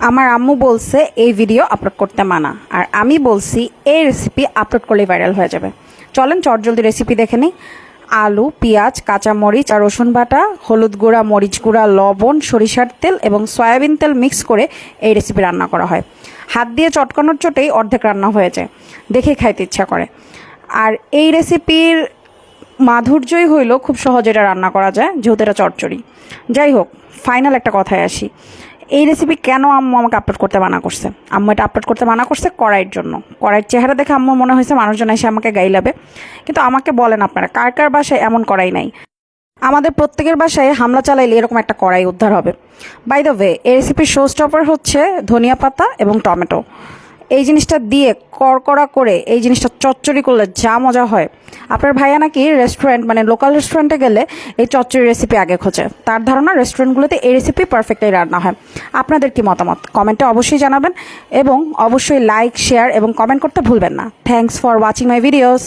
আমার আম্মু বলছে, এই ভিডিও আপলোড করতে মানা। আর আমি বলছি, এই রেসিপি আপলোড করলে ভাইরাল হয়ে যাবে। চলেন চটজলদি রেসিপি দেখে নিই। আলু, পেঁয়াজ কাঁচা মরিচ আর রসুন বাটা, হলুদ গুঁড়া, মরিচ গুঁড়া, লবণ, সরিষার তেল এবং সয়াবিন তেল মিক্স করে এই রেসিপি রান্না করা হয়। হাত দিয়ে চটকানোর চোটেই অর্ধেক রান্না হয়ে যায়। দেখে খাইতে ইচ্ছা করে। আর এই রেসিপির মাধুর্যই হইল খুব সহজে এটা রান্না করা যায়, যেহেতু এটা চটচড়ি। যাই হোক ফাইনাল একটা কথায় আসি। এই রেসিপি কেন আম্মু আমাকে আপলোড করতে মানা করছে? আম্মু এটা আপলোড করতে মানা করছে কড়াইয়ের জন্য। কড়াইয়ের চেহারা দেখে আম্মুর মনে হয়েছে মানুষজন এসে আমাকে গাইলাবে। কিন্তু আমাকে বলেন আপনারা, কার কার বাসায় এমন কড়াই নাই? আমাদের প্রত্যেকের বাসায় হামলা চালাইলে এরকম একটা কড়াই উদ্ধার হবে। বাই দ্য ওয়ে এই রেসিপির শো স্টপার হচ্ছে ধনিয়া পাতা এবং টমেটো। এই জিনিসটা দিয়ে কড়কড়া করে এই জিনিসটা চচ্চড়ি করলে যা মজা হয়। আপনার ভাইয়া নাকি রেস্টুরেন্ট মানে লোকাল রেস্টুরেন্টে গেলে এই চচ্চড়ি রেসিপি আগে খোঁজে। তার ধারণা রেস্টুরেন্টগুলোতে এই রেসিপি পারফেক্টলি রান্না হয়। আপনাদের কি মতামত? কমেন্টে অবশ্যই জানাবেন এবং অবশ্যই লাইক শেয়ার এবং কমেন্ট করতে ভুলবেন না। Thanks for watching my videos